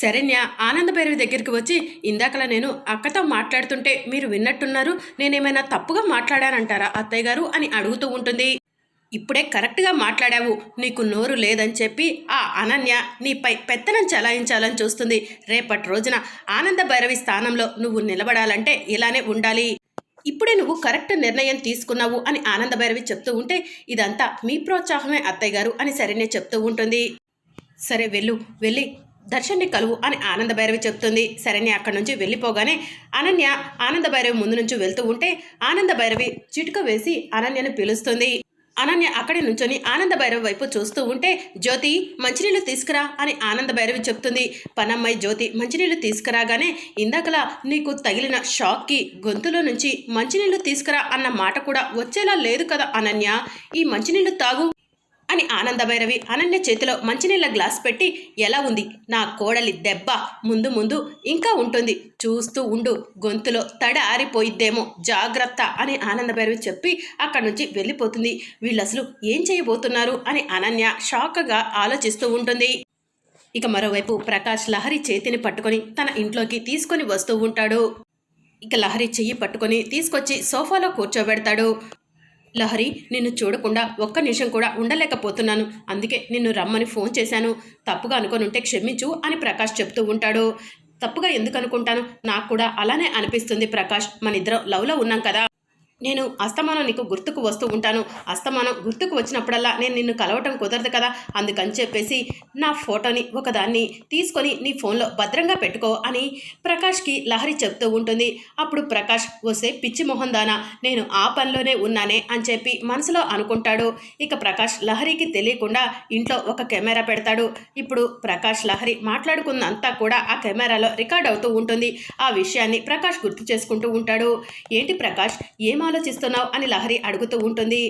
శరణ్య ఆనంద భైరవి దగ్గరికి వచ్చి ఇందాకలా నేను అక్కతో మాట్లాడుతుంటే మీరు విన్నట్టున్నారు. నేనేమైనా తప్పుగా మాట్లాడానంటారా అత్తయ్య గారు? అని అడుగుతూ ఉంటుంది. ఇప్పుడే కరెక్ట్గా మాట్లాడావు. నీకు నోరు లేదని చెప్పి ఆ అనన్య నీపై పెత్తనం చలాయించాలని చూస్తుంది. రేపటి రోజున ఆనంద భైరవి స్థానంలో నువ్వు నిలబడాలంటే ఇలానే ఉండాలి. ఇప్పుడే నువ్వు కరెక్ట్ నిర్ణయం తీసుకున్నావు అని ఆనంద భైరవి చెప్తూ ఉంటే ఇదంతా మీ ప్రోత్సాహమే అత్తయ్య గారు అని సరేనే చెప్తూ ఉంటుంది. సరే వెళ్ళు వెళ్ళి దర్శన్ని కలువు అని ఆనంద భైరవి చెప్తుంది. శరణ్య అక్కడి నుంచి వెళ్ళిపోగానే అనన్య ఆనంద భైరవి ముందు నుంచి వెళ్తూ ఉంటే ఆనంద భైరవి చిటుక వేసి అనన్యను పిలుస్తుంది. అనన్య అక్కడి నుంచొని ఆనంద భైరవి వైపు చూస్తూ ఉంటే జ్యోతి మంచినీళ్ళు తీసుకురా అని ఆనంద భైరవి చెప్తుంది. పనమ్మాయి జ్యోతి మంచినీళ్ళు తీసుకురాగానే ఇందాకలా నీకు తగిలిన షాక్కి గొంతులో నుంచి మంచినీళ్ళు తీసుకురా అన్న మాట కూడా వచ్చేలా లేదు కదా అనన్య. ఈ మంచినీళ్ళు తాగు అని ఆనంద భైరవి అనన్య చేతిలో మంచినీళ్ళ గ్లాస్ పెట్టి ఎలా ఉంది? నా కోడలి దెబ్బ ముందు ముందు ఇంకా ఉంటుంది. చూస్తూ ఉండు. గొంతులో తడ ఆరిపోయిద్దేమో. జాగ్రత్త అని ఆనంద భైరవి చెప్పి అక్కడి నుంచి వెళ్ళిపోతుంది. వీళ్ళు అసలు ఏం చేయబోతున్నారు? అని అనన్య షాక్గా ఆలోచిస్తూ ఉంటుంది. ఇక మరోవైపు ప్రకాష్ లహరి చేతిని పట్టుకొని తన ఇంట్లోకి తీసుకొని వస్తూ ఉంటాడు. ఇక లహరి చెయ్యి పట్టుకొని తీసుకొచ్చి సోఫాలో కూర్చోబెడతాడు. లహరి నిన్ను చూడకుండా ఒక్క నిమిషం కూడా ఉండలేకపోతున్నాను. అందుకే నిన్ను రమ్మని ఫోన్ చేశాను. తప్పుగా అనుకొని ఉంటే క్షమించు అని ప్రకాష్ చెప్తూ ఉంటాడు. తప్పుగా ఎందుకు అనుకుంటాను? నాకు కూడా అలానే అనిపిస్తుంది ప్రకాష్. మన ఇద్దరం లవ్లో ఉన్నాం కదా. నేను అస్తమానం నీకు గుర్తుకు వస్తూ ఉంటాను. అస్తమానం గుర్తుకు వచ్చినప్పుడల్లా నేను నిన్ను కలవటం కుదరదు కదా? అందుకని చెప్పేసి నా ఫోటోని ఒకదాన్ని తీసుకొని నీ ఫోన్లో భద్రంగా పెట్టుకో అని ప్రకాష్కి లహరి చెప్తూ ఉంటుంది. అప్పుడు ప్రకాష్ వస్తే పిచ్చి మొహం దానా నేను ఆ పనిలోనే ఉన్నానే అని చెప్పి మనసులో అనుకుంటాడు. ఇక ప్రకాష్ లహరికి తెలియకుండా ఇంట్లో ఒక కెమెరా పెడతాడు. ఇప్పుడు ప్రకాష్ లహరి మాట్లాడుకున్నంతా కూడా ఆ కెమెరాలో రికార్డ్ అవుతూ ఉంటుంది. ఆ విషయాన్ని ప్రకాష్ గుర్తు చేసుకుంటూ ఉంటాడు. ఏంటి ప్రకాష్ ఏం ఆలోచిస్తున్నావు అని లహరి అడుగుతూ ఉంటుంది.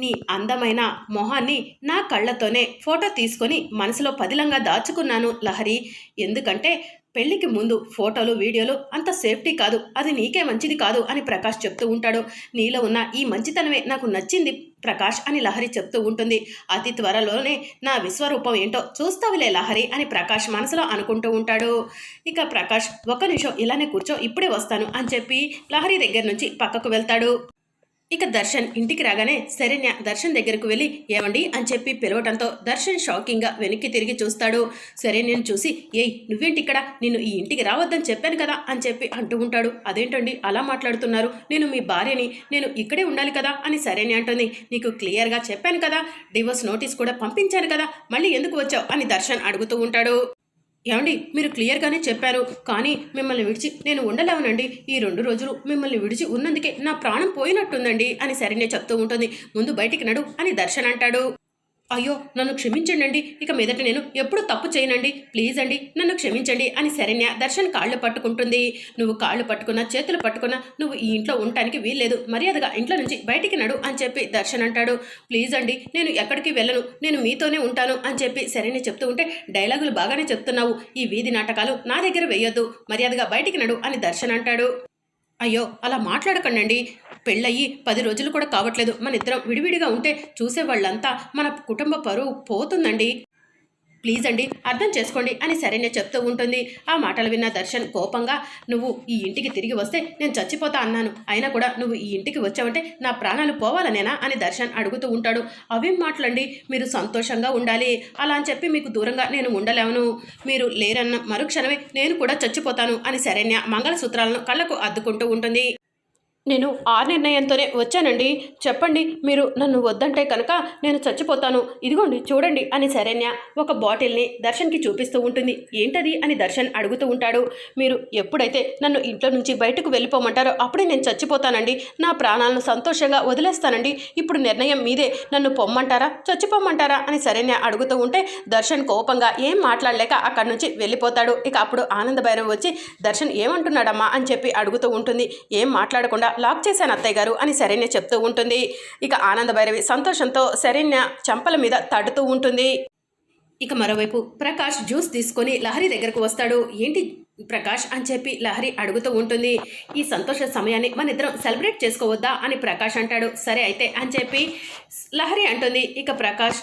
నీ అందమైన మొహాన్ని నా కళ్ళతోనే ఫోటో తీసుకొని మనసులో పదిలంగా దాచుకున్నాను లహరి. ఎందుకంటే పెళ్ళికి ముందు ఫోటోలు వీడియోలు అంత సేఫ్టీ కాదు. అది నీకే మంచిది కాదు అని ప్రకాష్ చెప్తూ ఉంటాడు. నీలో ఉన్న ఈ మంచితనమే నాకు నచ్చింది ప్రకాష్ అని లహరి చెప్తూ ఉంటుంది. అతి త్వరలోనే నా విశ్వరూపం ఏంటో చూస్తావులే లహరి అని ప్రకాష్ మనసులో అనుకుంటూ ఉంటాడు. ఇక ప్రకాష్ ఒక నిమిషం ఇలానే కూర్చో ఇప్పుడే వస్తాను అని చెప్పి లహరి దగ్గర నుంచి పక్కకు వెళ్తాడు. ఇక దర్శన్ ఇంటికి రాగానే శరణ్య దర్శన్ దగ్గరకు వెళ్ళి ఏమండి? అని చెప్పి పిలవటంతో దర్శన్ షాకింగ్గా వెనక్కి తిరిగి చూస్తాడు. శరణ్యను చూసి ఏయ్ నువ్వేంటి ఇక్కడ నిన్ను ఈ ఇంటికి రావద్దని చెప్పాను కదా? అని చెప్పి అంటూ ఉంటాడు. అదేంటండి? అలా మాట్లాడుతున్నారు. నేను మీ భార్యని. నేను ఇక్కడే ఉండాలి కదా? అని శరణ్య అంటుంది. నీకు క్లియర్గా చెప్పాను కదా. డివోర్స్ నోటీస్ కూడా పంపించాను కదా. మళ్ళీ ఎందుకు వచ్చావు? అని దర్శన్ అడుగుతూ ఉంటాడు. ఏమండి? మీరు క్లియర్గానే చెప్పారు. కానీ మిమ్మల్ని విడిచి నేను ఉండలేవనండి. ఈ రెండు రోజులు మిమ్మల్ని విడిచి ఉన్నందుకే నా ప్రాణం పోయినట్టుందండి అని సరైన చెప్తూ ఉంటుంది. ముందు బయటికి నడు అని దర్శన్ అంటాడు. అయ్యో నన్ను క్షమించండి అండి ఇక మీదట నేను ఎప్పుడు తప్పు చేయనండి. ప్లీజ్ అండి నన్ను క్షమించండి అని శరణ్య దర్శన్ కాళ్ళు పట్టుకుంటుంది. నువ్వు కాళ్ళు పట్టుకున్నా చేతులు పట్టుకున్నా నువ్వు ఈ ఇంట్లో ఉండటానికి వీల్లేదు. మర్యాదగా ఇంట్లో నుంచి బయటికి నడు అని చెప్పి దర్శన్ అంటాడు. ప్లీజ్ అండి నేను ఎక్కడికి వెళ్ళను. నేను మీతోనే ఉంటాను అని చెప్పి శరణ్య చెప్తూ ఉంటే డైలాగులు బాగానే చెప్తున్నావు. ఈ వీధి నాటకాలు నా దగ్గర వేయొద్దు. మర్యాదగా బయటికి నడు అని దర్శన్ అంటాడు. అయ్యో అలా మాట్లాడకండి పెళ్ళయి పది రోజులు కూడా కావట్లేదు. మన ఇద్దరం విడివిడిగా ఉంటే చూసే వాళ్ళంతా మన కుటుంబ పరువు పోతుందండి. ప్లీజ్ అండి అర్థం చేసుకోండి అని సరైన చెప్తూ ఉంటుంది. ఆ మాటలు విన్న దర్శన్ కోపంగా నువ్వు ఈ ఇంటికి తిరిగి వస్తే నేను చచ్చిపోతా అన్నాను. అయినా కూడా నువ్వు ఈ ఇంటికి వచ్చావంటే నా ప్రాణాలు పోవాలనేనా? అని దర్శన్ అడుగుతూ ఉంటాడు. అవేం మాటలండి? మీరు సంతోషంగా ఉండాలి. అలా అని చెప్పి మీకు దూరంగా నేను ఉండలేను మీరు లేరన్న మరుక్షణమే నేను కూడా చచ్చిపోతాను అని శరణ్య మంగళసూత్రాలను కళ్ళకు అద్దుకుంటూ ఉంటుంది. నేను ఆ నిర్ణయంతోనే వచ్చానండి. చెప్పండి మీరు నన్ను వద్దంటే కనుక నేను చచ్చిపోతాను. ఇదిగోండి చూడండి అని శరణ్య ఒక బాటిల్ని దర్శన్కి చూపిస్తూ ఉంటుంది. ఏంటది అని దర్శన్ అడుగుతూ ఉంటాడు. మీరు ఎప్పుడైతే నన్ను ఇంట్లో నుంచి బయటకు వెళ్ళిపోమంటారో అప్పుడే నేను చచ్చిపోతానండి. నా ప్రాణాలను సంతోషంగా వదిలేస్తానండి. ఇప్పుడు నిర్ణయం మీదే. నన్ను పొమ్మంటారా? చచ్చిపోమంటారా అని శరణ్య అడుగుతూ ఉంటే దర్శన్ కోపంగా ఏం మాట్లాడలేక అక్కడి నుంచి వెళ్ళిపోతాడు. ఇక అప్పుడు ఆనంద భైరవ్ వచ్చి దర్శన్ ఏమంటున్నాడమ్మా? అని చెప్పి అడుగుతూ ఉంటుంది. ఏం మాట్లాడకుండా లాక్ చేశాను అత్తయ్య గారు అని శరణ్య చెప్తూ ఉంటుంది. ఇక ఆనంద భైరవి సంతోషంతో శరణ్య చంపల మీద తడుతూ ఉంటుంది. ఇక మరోవైపు ప్రకాష్ జ్యూస్ తీసుకొని లహరి దగ్గరకు వస్తాడు. ఏంటి ప్రకాష్ అని చెప్పి లహరి అడుగుతూ ఉంటుంది. ఈ సంతోష సమయాన్ని మన ఇద్దరం సెలబ్రేట్ చేసుకోవద్దా అని ప్రకాష్ అంటాడు. సరే అయితే అని చెప్పి లహరి అంటుంది. ఇక ప్రకాష్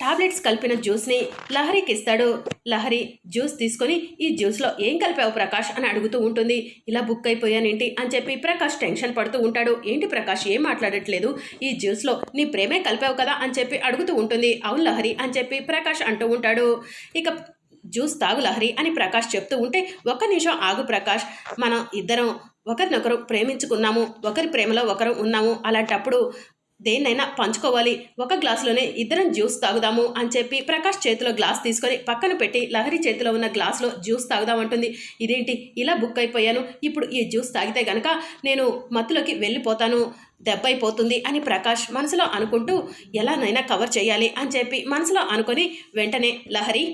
టాబ్లెట్స్ కలిపిన జ్యూస్ని లహరికి ఇస్తాడు. లహరి జ్యూస్ తీసుకొని ఈ జ్యూస్లో ఏం కలిపావు ప్రకాష్ అని అడుగుతూ ఉంటుంది. ఇలా బుక్ అయిపోయానేంటి అని చెప్పి ప్రకాష్ టెన్షన్ పడుతూ ఉంటాడు. ఏంటి ప్రకాష్ ఏం మాట్లాడట్లేదు? ఈ జ్యూస్లో నీ ప్రేమే కలిపావు కదా అని చెప్పి అడుగుతూ ఉంటుంది. అవును లహరి అని చెప్పి ప్రకాష్ అంటూ ఉంటాడు. ఇక జ్యూస్ తాగు లహరి అని ప్రకాష్ చెప్తూ ఉంటే ఒక్క నిమిషం ఆగు ప్రకాష్. మనం ఇద్దరం ఒకరినొకరు ప్రేమించుకున్నాము. ఒకరి ప్రేమలో ఒకరు ఉన్నాము. అలాంటప్పుడు దేన్నైనా పంచుకోవాలి. ఒక గ్లాసులోనే ఇద్దరం జ్యూస్ తాగుదాము అని చెప్పి ప్రకాష్ చేతిలో గ్లాస్ తీసుకొని పక్కన పెట్టి లహరి చేతిలో ఉన్న గ్లాస్లో జ్యూస్ తాగుదామంటుంది. ఇదేంటి? ఇలా బుక్ అయిపోయాను. ఇప్పుడు ఈ జ్యూస్ తాగితే గనక నేను మత్తులోకి వెళ్ళిపోతాను. దెబ్బైపోతుంది అని ప్రకాష్ మనసులో అనుకుంటూ ఎలానైనా కవర్ చేయాలి అని చెప్పి మనసులో అనుకొని వెంటనే లహరి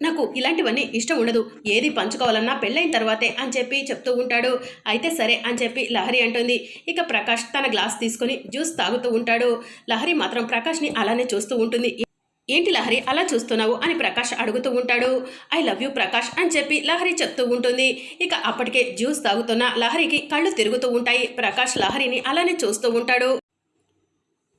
నాకు ఇలాంటివన్నీ ఇష్టం ఉండదు. ఏది పంచుకోవాలన్నా పెళ్ళైన తర్వాతే అని చెప్పి చెప్తూ ఉంటాడు. అయితే సరే అని చెప్పి లహరి అంటుంది. ఇక ప్రకాష్ తన గ్లాస్ తీసుకొని జ్యూస్ తాగుతూ ఉంటాడు. లహరి మాత్రం ప్రకాష్ని అలానే చూస్తూ ఉంటుంది. ఏంటి లహరి అలా చూస్తున్నావు అని ప్రకాష్ అడుగుతూ ఉంటాడు. ఐ లవ్ యూ ప్రకాష్ అని చెప్పి లహరి చెప్తూ ఉంటుంది. ఇక అప్పటికే జ్యూస్ తాగుతున్న లహరికి కళ్ళు తిరుగుతూ ఉంటాయి. ప్రకాష్ లహరిని అలానే చూస్తూ ఉంటాడు.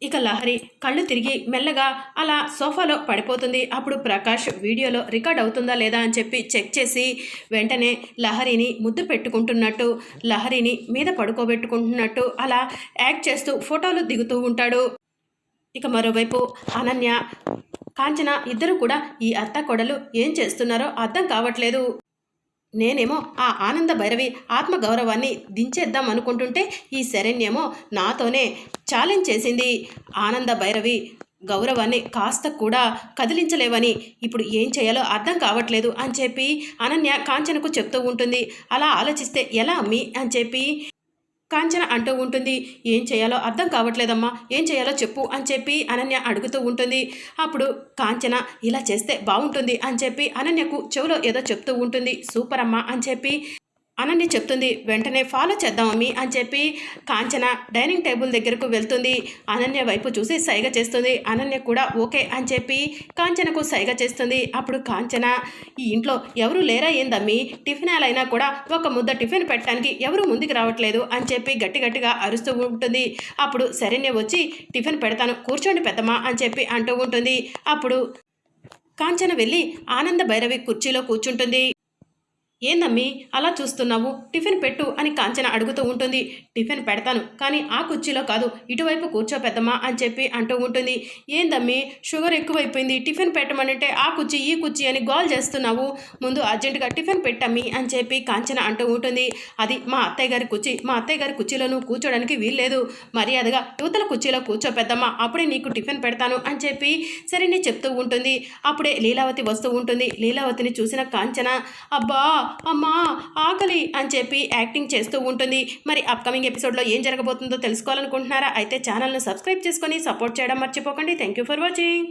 ఇక లహరి కళ్ళు తిరిగి మెల్లగా అలా సోఫాలో పడిపోతుంది. అప్పుడు ప్రకాష్ వీడియోలో రికార్డ్ అవుతుందా లేదా అని చెప్పి చెక్ చేసి వెంటనే లహరిని ముద్దు పెట్టుకుంటున్నట్టు లహరిని మీద పడుకోబెట్టుకుంటున్నట్టు అలా యాక్ట్ చేస్తూ ఫోటోలు దిగుతూ ఉంటాడు. ఇక మరోవైపు అనన్య కాంచన ఇద్దరు కూడా ఈ అత్త కొడలు ఏం చేస్తున్నారో అర్థం కావట్లేదు. నేనేమో ఆ ఆనంద భైరవి ఆత్మగౌరవాన్ని దించేద్దాం అనుకుంటుంటే ఈ శరణ్యేమో నాతోనే ఛాలెంజ్ చేసింది. ఆనంద భైరవి గౌరవాన్ని కాస్త కూడా కదిలించలేవని ఇప్పుడు ఏం చేయాలో అర్థం కావట్లేదు అని చెప్పి అనన్య కాంచనకు చెప్తూ ఉంటుంది. అలా ఆలోచిస్తే ఎలా అమ్మి అని చెప్పి కాంచన అంటూ ఉంటుంది. ఏం చేయాలో అర్థం కావట్లేదమ్మా. ఏం చేయాలో చెప్పు అని చెప్పి అనన్య అడుగుతూ ఉంటుంది. అప్పుడు కాంచన ఇలా చేస్తే బాగుంటుంది అని చెప్పి అనన్యకు చెవిలో ఏదో చెప్తూ ఉంటుంది. సూపర్ అమ్మా అని చెప్పి అనన్య చెప్తుంది వెంటనే ఫాలో చేద్దాం అమ్మి అని చెప్పి కాంచన డైనింగ్ టేబుల్ దగ్గరకు వెళ్తుంది. అనన్య వైపు చూసి సైగ చేస్తుంది. అనన్య కూడా ఓకే అని చెప్పి కాంచనకు సైగ చేస్తుంది. అప్పుడు కాంచన ఈ ఇంట్లో ఎవరు లేరా ఏందమ్మి? టిఫిన్ అయినా కూడా ఒక ముద్ద టిఫిన్ పెట్టడానికి ఎవరు ముందుకు రావట్లేదు అని చెప్పి గట్టి గట్టిగా అరుస్తూ ఉంటుంది. అప్పుడు శరణ్య వచ్చి టిఫిన్ పెడతాను కూర్చోండి పెద్దమ్మా అని చెప్పి అంటూ ఉంటుంది. అప్పుడు కాంచన వెళ్ళి ఆనంద భైరవి కుర్చీలో కూర్చుంటుంది. ఏందమ్మి అలా చూస్తున్నావు? టిఫిన్ పెట్టు అని కాంచన అడుగుతూ ఉంటుంది. టిఫిన్ పెడతాను కానీ ఆ కుర్చీలో కాదు. ఇటువైపు కూర్చో పెద్దమ్మా అని చెప్పి అంటూ ఉంటుంది. ఏందమ్మి షుగర్ ఎక్కువైపోయింది. టిఫిన్ పెట్టమనంటే ఆ కుర్చీ ఈ కుర్చీ అని గోల్ చేస్తున్నావు. ముందు అర్జెంటుగా టిఫిన్ పెట్టమ్మి అని చెప్పి కాంచన అంటూ ఉంటుంది. అది మా అత్తయ్య గారి కుర్చీ. మా అత్తయ్య గారి కుర్చీలో నువ్వు కూర్చోడానికి వీల్లేదు. మర్యాదగా యువతల కుర్చీలో కూర్చో పెద్దమ్మా. అప్పుడే నీకు టిఫిన్ పెడతాను అని చెప్పి సరే చెప్తూ ఉంటుంది. అప్పుడే లీలావతి వస్తూ ఉంటుంది. లీలావతిని చూసిన కాంచన అబ్బా అమ్మా ఆకలి అని చెప్పి యాక్టింగ్ చేస్తూ ఉంటుంది. మరి అప్కమింగ్ ఎపిసోడ్లో ఏం జరగబోతుందో తెలుసుకోవాలనుకుంటున్నారా? అయితే ఛానల్ను సబ్స్క్రైబ్ చేసుకొని సపోర్ట్ చేయడం మర్చిపోకండి. Thank you for watching